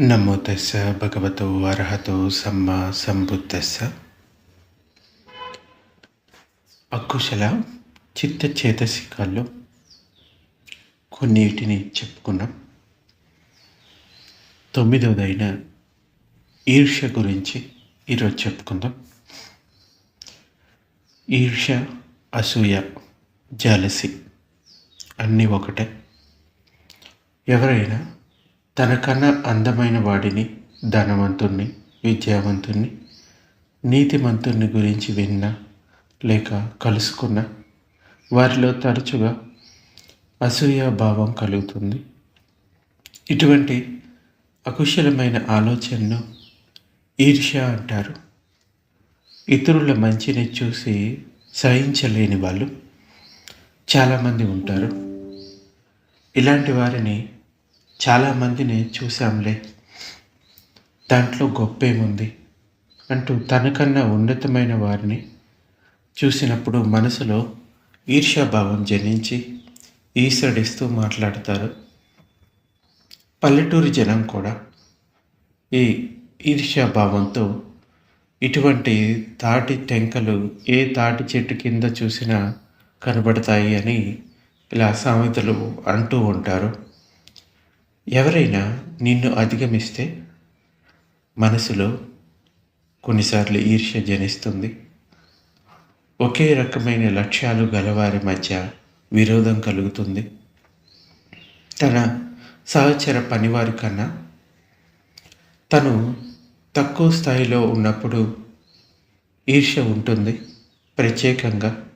నమో తస్స భగవతో అర్హతో సమ్మ సంబుద్ధస్స అకుశల చిత్త చేతసికాల్లో కొన్నిటిని చెప్పుకున్నాం. తొమ్మిదవదైన ఈర్ష్య గురించి ఈరోజు చెప్పుకుందాం. ఈర్ష్య అసూయ జాలసి అన్నీ ఒకటే. ఎవరైనా తనకన్నా అందమైన వాడిని ధనవంతుణ్ణి విద్యావంతుణ్ణి నీతిమంతుణ్ణి గురించి విన్నా లేక కలుసుకున్న వారిలో తరచుగా అసూయ భావం కలుగుతుంది. ఇటువంటి అకుశలమైన ఆలోచనను ఈర్ష్య అంటారు. ఇతరుల మంచిని చూసి సహించలేని వాళ్ళు చాలామంది ఉంటారు. ఇలాంటి వారిని చాలామందిని చూశాంలే. దాంట్లో గొప్పేముంది? అంటూ తనకన్నా ఉన్నతమైన వారిని చూసినప్పుడు మనసులో ఈర్ష్యాభావం జనించి ఈసడిస్తూ మాట్లాడతారు. పల్లెటూరి జనం కూడా ఈ ఈర్ష్యాభావంతో ఇటువంటి తాటి టెంకలు ఏ తాటి చెట్టు కింద చూసినా కనబడతాయి అని ఇలా సామెతలు అంటూ ఉంటారు. ఎవరైనా నిన్ను అధిగమిస్తే మనసులో కొన్నిసార్లు ఈర్ష్య జనిస్తుంది. ఒకే రకమైన లక్ష్యాలు గలవారి మధ్య విరోధం కలుగుతుంది. తన సహచర పనివారి కన్నా తను తక్కువ స్థాయిలో ఉన్నప్పుడు ఈర్ష్య ఉంటుంది. ప్రత్యేకంగా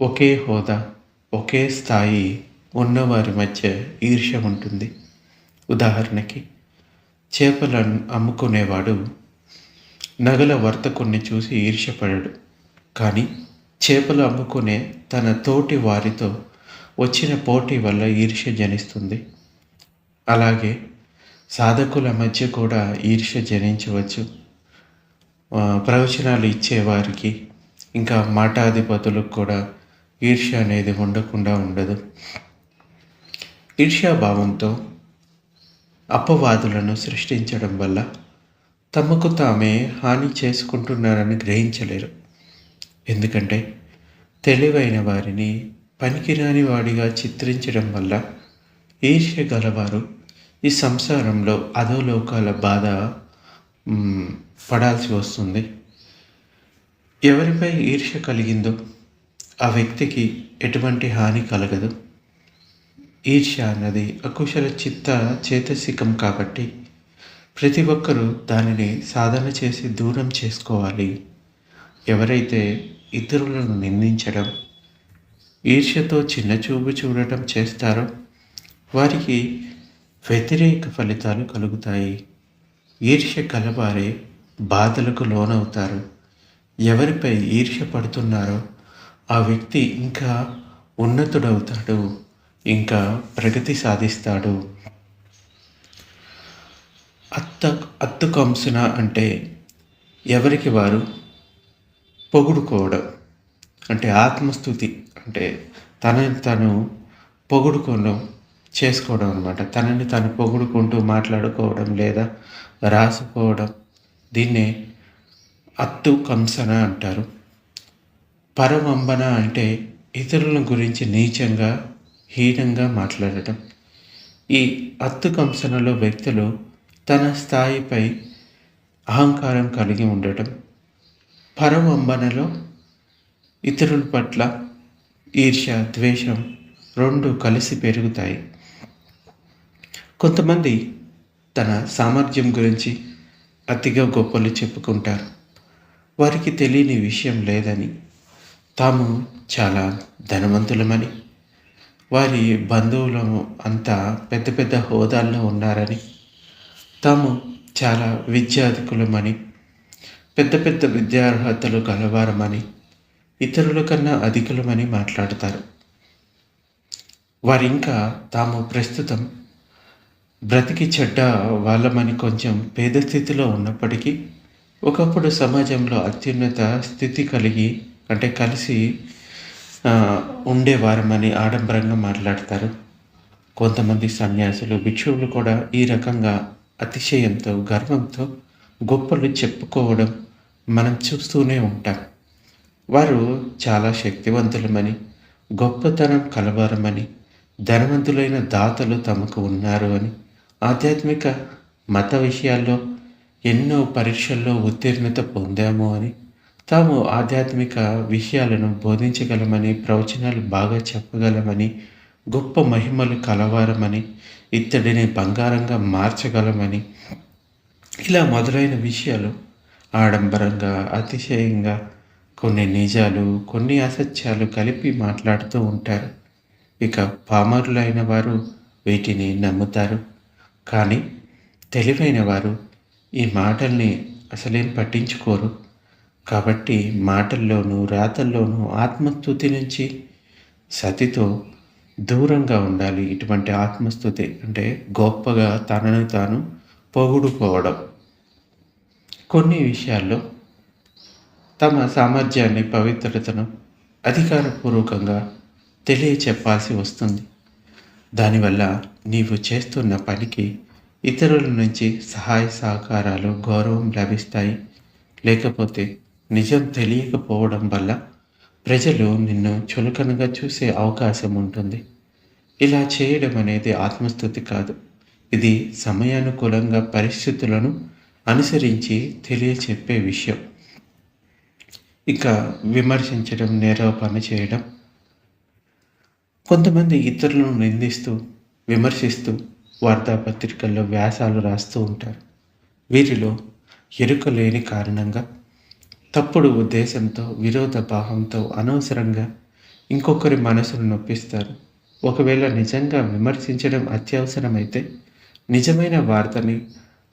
ఒకే హోదా ఒకే స్థాయి ఉన్నవారి మధ్య ఈర్ష్య ఉంటుంది ఉదాహరణకి చేపలను అమ్ముకునేవాడు నగల వర్తకుణ్ణి చూసి ఈర్ష్యపడాడు. కానీ చేపలు అమ్ముకునే తన తోటి వారితో వచ్చిన పోటీ వల్ల ఈర్ష్య జనిస్తుంది. అలాగే సాధకుల మధ్య కూడా ఈర్ష్య జనించవచ్చు. ప్రవచనాలు ఇచ్చేవారికి ఇంకా మాటాధిపతులకు కూడా ఈర్ష్య అనేది ఉండకుండా ఉండదు. ఈర్ష్యాభావంతో అపవాదులను సృష్టించడం వల్ల తమకు తామే హాని చేసుకుంటున్నారని గ్రహించలేరు. ఎందుకంటే తెలివైన వారిని పనికిరాని వాడిగా చిత్రించడం వల్ల ఈర్ష్య గలవారు ఈ సంసారంలో అధోలోకాల బాధ పడాల్సి వస్తుంది. ఎవరిపై ఈర్ష్య కలిగిందో ఆ వ్యక్తికి ఎటువంటి హాని కలగదు. ఈర్ష్య అన్నది అకుశల చిత్త చేతసికం కాబట్టి ప్రతి ఒక్కరూ దానిని సాధన చేసి దూరం చేసుకోవాలి. ఎవరైతే ఇతరులను నిందించడం ఈర్ష్యతో చిన్నచూపు చూడటం చేస్తారో వారికి వ్యతిరేక ఫలితాలు కలుగుతాయి. ఈర్ష్య కలవారే బాధలకు లోనవుతారు. ఎవరిపై ఈర్ష్య పడుతున్నారో ఆ వ్యక్తి ఇంకా ఉన్నతుడవుతాడు. ఇంకా ప్రగతి సాధిస్తాడు. అత్త అత్తు కంసున అంటే ఎవరికి వారు? పొగుడుకోవడం అంటే ఆత్మస్థుతి అంటే తనని తను పొగుడుకోవడం చేసుకోవడం అనమాట తనని తను పొగుడుకుంటూ మాట్లాడుకోవడం లేదా రాసుకోవడం. దీన్నే అత్తు కంసన అంటారు. పరమంబన అంటే ఇతరుల గురించి నీచంగా హీనంగా మాట్లాడటం. ఈ అత్తు కంసనలో వ్యక్తులు తన స్థాయిపై అహంకారం కలిగి ఉండటం. పరమంబనలో ఇతరుల పట్ల ఈర్ష్య ద్వేషం రెండు కలిసి పెరుగుతాయి. కొంతమంది తన సామర్థ్యం గురించి అతిగా గొప్పలు చెప్పుకుంటారు. వారికి తెలియని విషయం లేదని. తాము చాలా ధనవంతులమని. వారి బంధువులు అంతా పెద్ద పెద్ద హోదాల్లో ఉన్నారని తాము చాలా విద్యాధికులమని పెద్ద పెద్ద విద్యార్హతలు గలవారమని ఇతరుల కన్నా అధికులమని మాట్లాడతారు. వారింకా తాము ప్రస్తుతం బ్రతికి చెడ్డ వాళ్ళమని కొంచెం పేద స్థితిలో ఉన్నప్పటికీ ఒకప్పుడు సమాజంలో అత్యున్నత స్థితి కలిగి అంటే కలిసి ఉండేవారమని ఆడంబరంగా మాట్లాడతారు. కొంతమంది సన్యాసులు భిక్షువులు కూడా ఈ రకంగా అతిశయంతో గర్వంతో గొప్పలు చెప్పుకోవడం మనం చూస్తూనే ఉంటాం. వారు చాలా శక్తివంతులమని గొప్పతనం కలవారమని ధనవంతులైన దాతలు తమకు ఉన్నారు అని ఆధ్యాత్మిక మత విషయాల్లో ఎన్నో పరీక్షల్లో ఉత్తీర్ణత పొందాము అని తాము ఆధ్యాత్మిక విషయాలను బోధించగలమని ప్రవచనాలు బాగా చెప్పగలమని గొప్ప మహిమలు కలవారమని ఇత్తడిని బంగారంగా మార్చగలమని. ఇలా మొదలైన విషయాలు ఆడంబరంగా అతిశయంగా కొన్ని నిజాలు కొన్ని అసత్యాలు కలిపి మాట్లాడుతూ ఉంటారు. ఇక పామరులైన వారు వీటిని నమ్ముతారు. కానీ తెలివైన వారు ఈ మాటల్ని అసలేం పట్టించుకోరు. కాబట్టి మాటల్లోనూ రాతల్లోనూ ఆత్మస్థుతి నుంచి సతితో దూరంగా ఉండాలి. ఇటువంటి ఆత్మస్థుతి అంటే గొప్పగా తనను తాను పొగుడుకోవడం. కొన్ని విషయాల్లో తమ సామర్థ్యాన్ని పవిత్రతను అధికారపూర్వకంగా తెలియచెప్పాల్సి వస్తుంది. దానివల్ల నీవు చేస్తున్న పనికి ఇతరుల నుంచి సహాయ సహకారాలు గౌరవం లభిస్తాయి. లేకపోతే నిజం తెలియకపోవడం వల్ల ప్రజలు నిన్ను చులకనగా చూసే అవకాశం ఉంటుంది. ఇలా చేయడం అనేది ఆత్మస్థుతి కాదు. ఇది సమయానుకూలంగా పరిస్థితులను అనుసరించి తెలియచెప్పే విషయం. ఇక విమర్శించడం నేరోపణ చేయడం. కొంతమంది ఇతరులను నిందిస్తూ విమర్శిస్తూ వార్తాపత్రికల్లో వ్యాసాలు రాస్తూ ఉంటారు. వీరిలో ఎరుక లేని కారణంగా తప్పుడు ఉద్దేశంతో విరోధ భావంతో అనవసరంగా ఇంకొకరి మనసును నొప్పిస్తారు. ఒకవేళ నిజంగా విమర్శించడం అత్యవసరమైతే నిజమైన వార్తని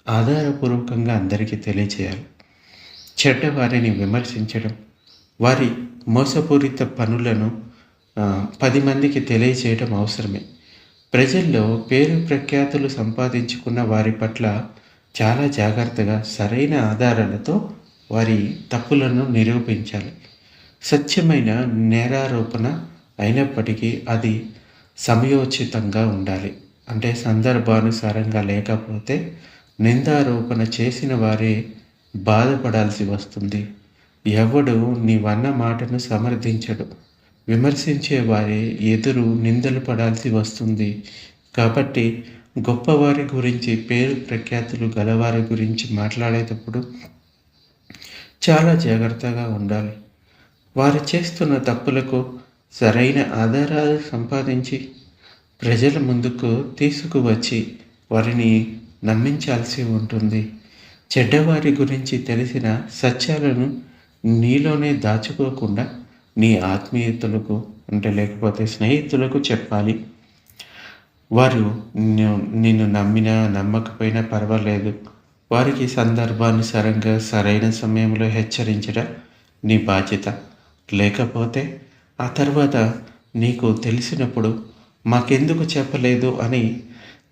ఆధారపూర్వకంగా అందరికీ తెలియచేయాలి చెడ్డవారిని విమర్శించడం వారి మోసపూరిత పనులను పది మందికి తెలియచేయడం అవసరమే. ప్రజల్లో పేరు ప్రఖ్యాతులు సంపాదించుకున్న వారి పట్ల చాలా జాగ్రత్తగా సరైన ఆధారాలతో వారి తప్పులను నిరూపించాలి. సత్యమైన నేరారోపణ అయినప్పటికీ అది సమయోచితంగా ఉండాలి. అంటే సందర్భానుసారంగా లేకపోతే నిందారోపణ చేసిన వారే బాధపడాల్సి వస్తుంది. ఎవడు నీవన్న మాటను సమర్థించడు. విమర్శించే వారే ఎదురు నిందలు పడాల్సి వస్తుంది. కాబట్టి గొప్పవారి గురించి పేరు ప్రఖ్యాతులు గలవారి గురించి మాట్లాడేటప్పుడు చాలా జాగ్రత్తగా ఉండాలి. వారు చేస్తున్న తప్పులకు సరైన ఆధారాలు సంపాదించి ప్రజల ముందుకు తీసుకువచ్చి వారిని నమ్మించాల్సి ఉంటుంది. చెడ్డవారి గురించి తెలిసిన సత్యాలను నీలోనే దాచుకోకుండా నీ ఆత్మీయతలకు అంటే లేకపోతే స్నేహితులకు చెప్పాలి. వారు నిన్ను నమ్మినా నమ్మకపోయినా పర్వాలేదు. వారికి సందర్భానుసారంగా సరైన సమయంలో హెచ్చరించడం నీ బాధ్యత. లేకపోతే ఆ తర్వాత నీకు తెలిసినప్పుడు మాకెందుకు చెప్పలేదు అని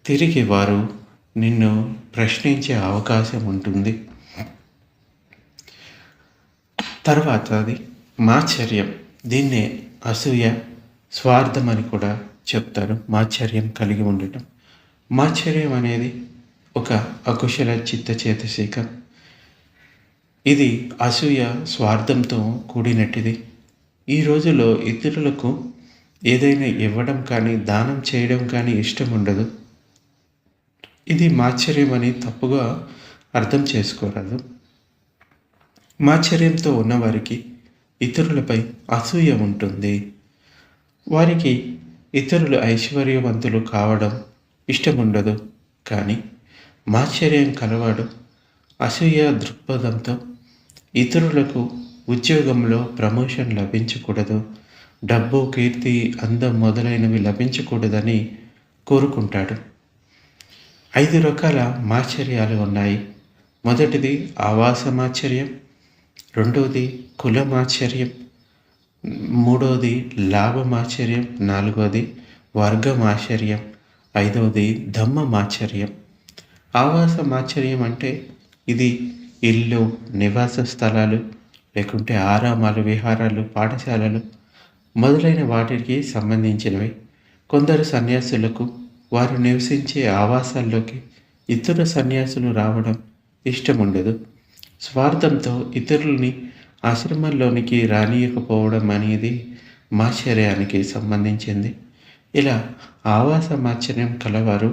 తిరిగి వారు నిన్ను ప్రశ్నించే అవకాశం ఉంటుంది. తర్వాత అది మాచర్యం. దీన్నే అసూయ స్వార్థం అని కూడా చెప్తారు. మాచర్యం కలిగి ఉండటం. మాచర్యం అనేది ఒక అకుశల చిత్తచేతసిక ఇది అసూయ స్వార్థంతో కూడినట్టిది ఈ రోజుల్లో ఇతరులకు ఏదైనా ఇవ్వడం కానీ దానం చేయడం కానీ ఇష్టం ఉండదు ఇది మాచర్యం అని తప్పుగా అర్థం చేసుకోరాదు. మాచర్యంతో ఉన్నవారికి ఇతరులపై అసూయ ఉంటుంది. వారికి ఇతరులు ఐశ్వర్యవంతులు కావడం ఇష్టముండదు. కానీ మాచర్యం కలవాడు అసూయ దృక్పథంతో ఇతరులకు ఉద్యోగంలో ప్రమోషన్ లభించకూడదు డబ్బు కీర్తి అందం మొదలైనవి లభించకూడదని కోరుకుంటాడు. ఐదు రకాల మాచర్యాలు ఉన్నాయి. మొదటిది ఆవాసమాచర్యం రెండవది కులమాచర్యం మూడవది లాభమాచర్యం నాలుగవది వర్గమాచర్యం ఐదవది ధమ్మమాచర్యం ఆవాసమాచర్యం అంటే ఇది ఇల్లు నివాస స్థలాలు లేకుంటే ఆరామాలు విహారాలు పాఠశాలలు మొదలైన వాటికి సంబంధించినవి. కొందరు సన్యాసులకు వారు నివసించే ఆవాసాల్లోకి ఇతర సన్యాసులు రావడం ఇష్టం ఉండదు స్వార్థంతో ఇతరుల్ని ఆశ్రమంలోనికి రానియకపోవడం అనేది మాశ్చర్యానికి సంబంధించింది. ఇలా ఆవాసమాచర్యం కలవారు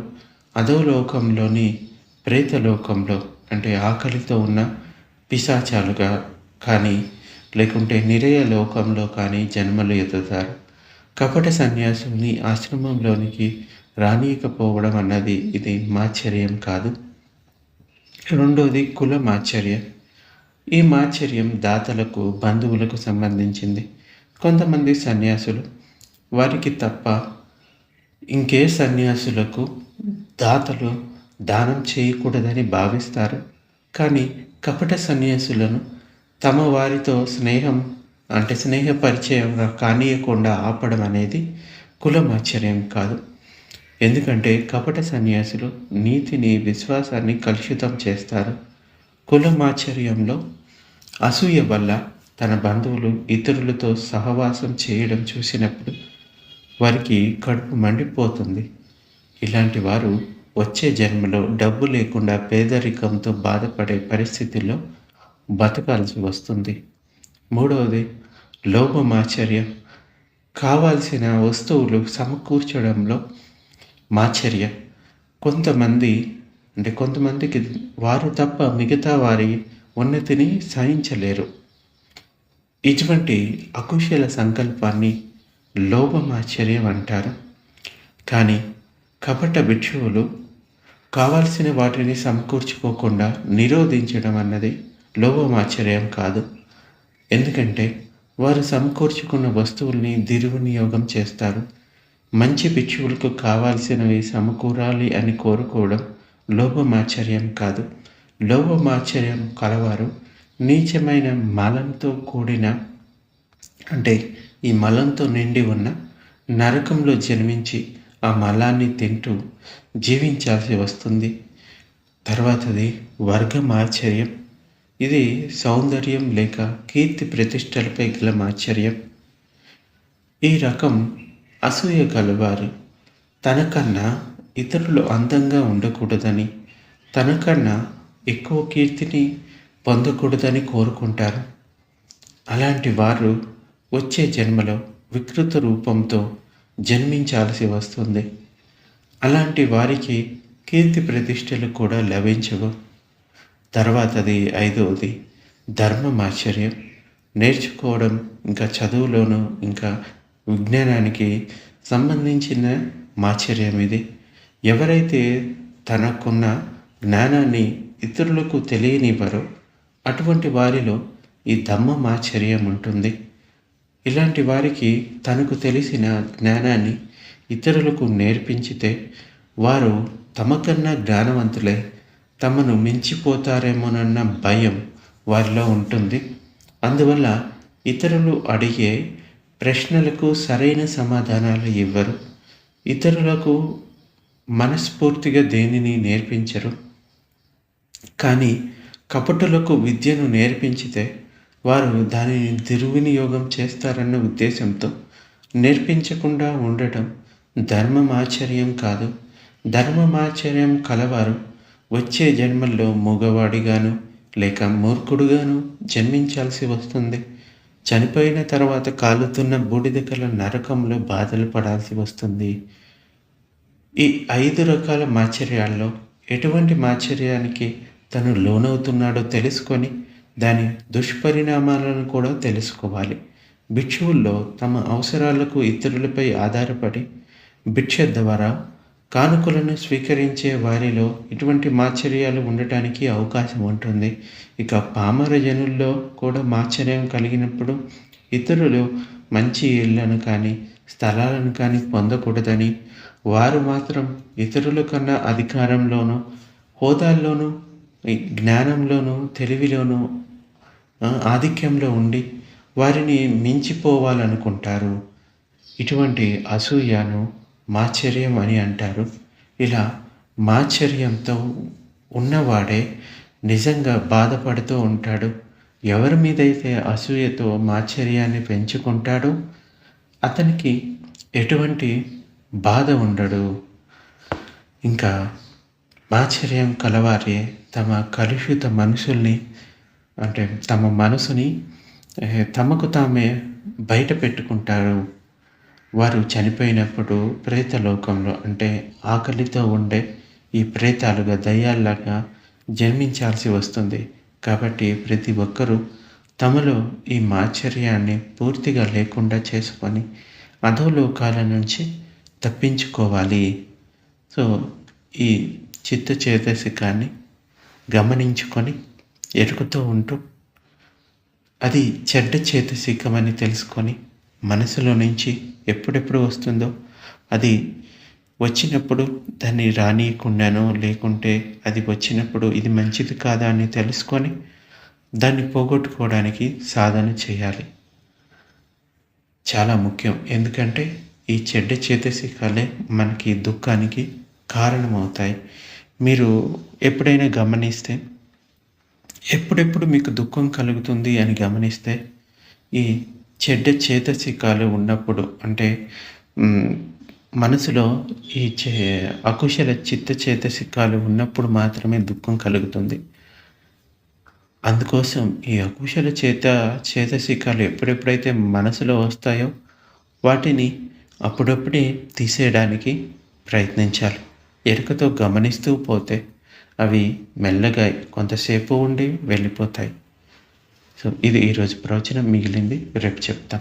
అధోలోకంలోని ప్రేతలోకంలో అంటే ఆకలితో ఉన్న పిశాచాలుగా కానీ లేకుంటే నిరయ లోకంలో కానీ జన్మలు ఎత్తుతారు కపట సన్యాసుల్ని ఆశ్రమంలోనికి రానియకపోవడం అన్నది ఇది మాచర్యం కాదు. రెండోది కుల మాచర్యం. ఈ మాచర్యం దాతలకు బంధువులకు సంబంధించింది. కొంతమంది సన్యాసులు వారికి తప్ప ఇంకే సన్యాసులకు దాతలు దానం చేయకూడదని భావిస్తారు. కానీ కపట సన్యాసులను తమ వారితో స్నేహం అంటే స్నేహ పరిచయం కానీయకుండా ఆపడం అనేది కులమాచర్యం కాదు. ఎందుకంటే కపట సన్యాసులు నీతిని విశ్వాసాన్ని కలుషితం చేస్తారు. కులమాచర్యంలో అసూయ వల్ల తన బంధువులు ఇతరులతో సహవాసం చేయడం చూసినప్పుడు వారికి కడుపు మండిపోతుంది. ఇలాంటి వారు వచ్చే జన్మలో డబ్బు లేకుండా పేదరికంతో బాధపడే పరిస్థితుల్లో బతకాల్సి వస్తుంది. మూడవది లోభమాచర్యం కావాల్సిన వస్తువులు సమకూర్చడంలో మాచర్య. కొంతమంది అంటే కొంతమందికి వారు తప్ప మిగతా వారి ఉన్నతిని సహించలేరు. ఇటువంటి అకుశల సంకల్పాన్ని లోభమాచర్యం అంటారు. కానీ కపట భిక్షువులు కావాల్సిన వాటిని సమకూర్చుకోకుండా నిరోధించడం అన్నది లోపమాచర్యం కాదు. ఎందుకంటే వారు సమకూర్చుకున్న వస్తువుల్ని దుర్వినియోగం చేస్తారు. మంచి భిక్షువులకు కావాల్సినవి సమకూరాలి అని కోరుకోవడం లోపమాచర్యం కాదు. లోపమాచర్యం కలవారు నీచమైన మలంతో కూడిన అంటే ఈ మలంతో నిండి ఉన్న నరకంలో జన్మించి ఆ మలాన్ని తింటూ జీవించాల్సి వస్తుంది. తర్వాతది వర్గమాచర్యం ఇది సౌందర్యం లేక కీర్తి ప్రతిష్టలపై గల ఆశ్చర్యం. ఈ రకం అసూయ గలవారు తనకన్నా ఇతరులు అందంగా ఉండకూడదని తనకన్నా ఎక్కువ కీర్తిని పొందకూడదని కోరుకుంటారు. అలాంటి వారు వచ్చే జన్మలో వికృత రూపంతో జన్మించాల్సి వస్తుంది. అలాంటి వారికి కీర్తి ప్రతిష్టలు కూడా లభించవు. తర్వాతది ఐదవది ధర్మమాశ్చర్యం నేర్చుకోవడం ఇంకా చదువులోను ఇంకా విజ్ఞానానికి సంబంధించిన మాచర్యం ఇది. ఎవరైతే తనకున్న జ్ఞానాన్ని ఇతరులకు తెలియనివ్వరో అటువంటి వారిలో ఈ ధమ్మమాచర్యం ఉంటుంది. ఇలాంటి వారికి తనకు తెలిసిన జ్ఞానాన్ని ఇతరులకు నేర్పించితే వారు తమకన్నా జ్ఞానవంతులై తమను మించిపోతారేమోనన్న భయం వారిలో ఉంటుంది. అందువల్ల ఇతరులు అడిగే ప్రశ్నలకు సరైన సమాధానాలు ఇవ్వరు. ఇతరులకు మనస్ఫూర్తిగా దేనిని నేర్పించరు. కానీ కపటులకు విద్యను నేర్పించితే వారు దానిని దుర్వినియోగం చేస్తారన్న ఉద్దేశంతో నేర్పించకుండా ఉండటం ధర్మమాచర్యం కాదు. ధర్మమాచర్యం కలవారు. వచ్చే జన్మల్లో మూగవాడిగాను లేక మూర్ఖుడుగాను జన్మించాల్సి వస్తుంది. చనిపోయిన తర్వాత కాలుతున్న బూడిదకల నరకంలో బాధలు పడాల్సి వస్తుంది. ఈ ఐదు రకాల మాచర్యాల్లో ఎటువంటి మాచర్యానికి తను లోనవుతున్నాడో తెలుసుకొని దాని దుష్పరిణామాలను కూడా తెలుసుకోవాలి. భిక్షువుల్లో తమ అవసరాలకు ఇతరులపై ఆధారపడి భిక్ష ద్వారా కానుకలను స్వీకరించే వారిలో ఇటువంటి మాచర్యాలు ఉండటానికి అవకాశం ఉంటుంది. ఇక పామర జనుల్లో కూడా మాచర్యం కలిగినప్పుడు ఇతరులు మంచి ఇళ్ళను కానీ స్థలాలను కానీ పొందకూడదని వారు మాత్రం ఇతరుల కన్నా అధికారంలోనూ హోదాల్లోనూ జ్ఞానంలోనూ తెలివిలోనూ ఆధిక్యంలో ఉండి వారిని మించిపోవాలనుకుంటారు. ఇటువంటి అసూయను మాచర్యం అని అంటారు. ఇలా మాచర్యంతో ఉన్నవాడే నిజంగా బాధపడుతూ ఉంటాడు. ఎవరి మీదైతే అసూయతో మాచర్యాన్ని పెంచుకుంటాడో అతనికి ఎటువంటి బాధ ఉండడు. ఇంకా ఆశ్చర్యం కలవారే తమ కలుషిత మనసుల్ని అంటే తమ మనసుని తమకు తామే బయట పెట్టుకుంటారు. వారు చనిపోయినప్పుడు ప్రేత లోకంలో అంటే ఆకలితో ఉండే ఈ ప్రేతాలుగా దయ్యాల్లాగా జన్మించాల్సి వస్తుంది. కాబట్టి ప్రతి ఒక్కరూ తమలో ఈ మాచర్యాన్ని పూర్తిగా లేకుండా చేసుకొని అధోలోకాల నుంచి తప్పించుకోవాలి. సో ఈ చిత్త చేతసికాన్ని గమనించుకొని ఎరుకుతూ ఉంటూ అది చెడ్డ చేతసికమని తెలుసుకొని మనసులో నుంచి ఎప్పుడెప్పుడు వస్తుందో అది వచ్చినప్పుడు దాన్ని రానియకుండానో లేకుంటే అది వచ్చినప్పుడు ఇది మంచిది కాదా అని తెలుసుకొని దాన్ని పోగొట్టుకోవడానికి సాధన చేయాలి. చాలా ముఖ్యం. ఎందుకంటే ఈ చెడ్డ చేతసికాలే మనకి దుఃఖానికి కారణమవుతాయి. మీరు ఎప్పుడైనా గమనిస్తే? ఎప్పుడెప్పుడు మీకు దుఃఖం కలుగుతుంది అని గమనిస్తే ఈ చెడ్డ చేతసికాలు ఉన్నప్పుడు అంటే మనసులో ఈ చే అకుశల చిత్త చేతసికాలు ఉన్నప్పుడు మాత్రమే దుఃఖం కలుగుతుంది. అందుకోసం ఈ అకుశల చేత చేతసికాలు ఎప్పుడెప్పుడైతే మనసులో వస్తాయో వాటిని అప్పుడప్పుడే తీసేయడానికి ప్రయత్నించాలి. ఎరుకతో గమనిస్తూ పోతే అవి మెల్లగా కొంతసేపు ఉండి వెళ్ళిపోతాయి. సో ఇది ఈరోజు ప్రవచనం. మిగిలింది రేపు చెప్తాం.